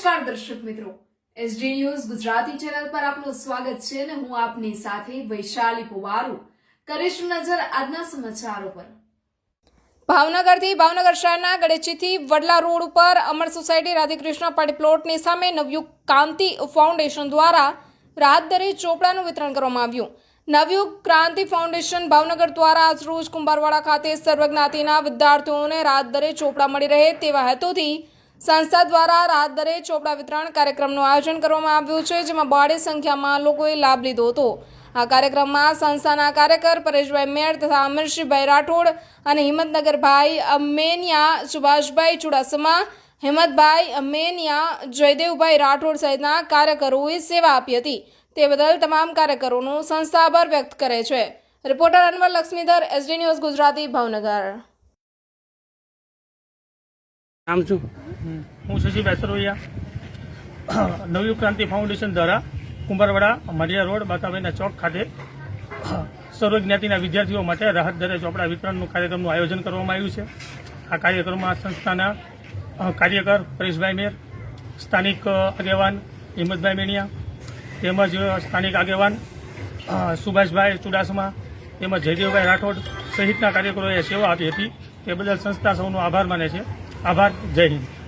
નમસ્કાર દર્શક મિત્રો. એસડી ન્યૂઝ ગુજરાતી ચેનલ પર આપનું સ્વાગત છે અને હું આપની સાથે વૈશાલી પુવારુ. કરીશું નજર આજના સમાચારો પર. ભાવનગરથી ભાવનગર શહેરના ગળેચીથી વડલા રોડ ઉપર અમર સોસાયટી રાધેકૃષ્ણ પાટી પ્લોટની સામે નવયુગ કાંતિ ફાઉન્ડેશન દ્વારા રાત દરે ચોપડાનું વિતરણ કરવામાં આવ્યું. નવયુગ ક્રાંતિ ફાઉન્ડેશન ભાવનગર દ્વારા આજરોજ કુંભારવાડા ખાતે સર્વજ્ઞાતિના વિદ્યાર્થીઓને રાત દરે ચોપડા મળી રહે તેવા હેતુથી સંસ્થા દ્વારા રાત દરે ચોપડા વિતરણ કાર્યક્રમનું આયોજન કરવામાં આવ્યું છે, જેમાં બહોળી સંખ્યામાં લોકોએ લાભ લીધો હતો. આ કાર્યક્રમમાં સંસ્થાના કાર્યકર પરેશભાઈ મેર તથા અમરશીભાઈ રાઠોડ અને હિંમતનગરભાઈ અમેનિયા, સુભાષભાઈ ચુડાસમા, હિંમતભાઈ અમેનિયા, જયદેવભાઈ રાઠોડ સહિતના કાર્યકરોએ સેવા આપી હતી. તે બદલ તમામ કાર્યકરોનું સંસ્થા આભાર વ્યક્ત કરે છે. Reporter Anwar Laxmidhar, SD news Gujarati Bhavnagar. નામ શું હું શશી સરવૈયા નવયુગ ક્રાંતિ ફાઉન્ડેશન દ્વારા કુંભારવાડા મઢિયા રોડ બાતાભાઈના ચોક ખાતે સર્વ જ્ઞાતિના વિદ્યાર્થીઓ માટે રાહત દરે ચોપડા વિતરણનું કાર્યક્રમનું આયોજન કરવામાં આવ્યું છે. આ કાર્યક્રમમાં સંસ્થાના કાર્યકર પરેશભાઈ મેર, સ્થાનિક આગેવાન હિંમતભાઈ મેણિયા, તેમજ સ્થાનિક આગેવાન સુભાષભાઈ ચુડાસમા, તેમજ જયદેવભાઈ રાઠોડ સહિતના કાર્યકરોએ સેવા આપી હતી. તે બદલ સંસ્થા સૌનો આભાર માને છે. આભાર જય હિન્દ.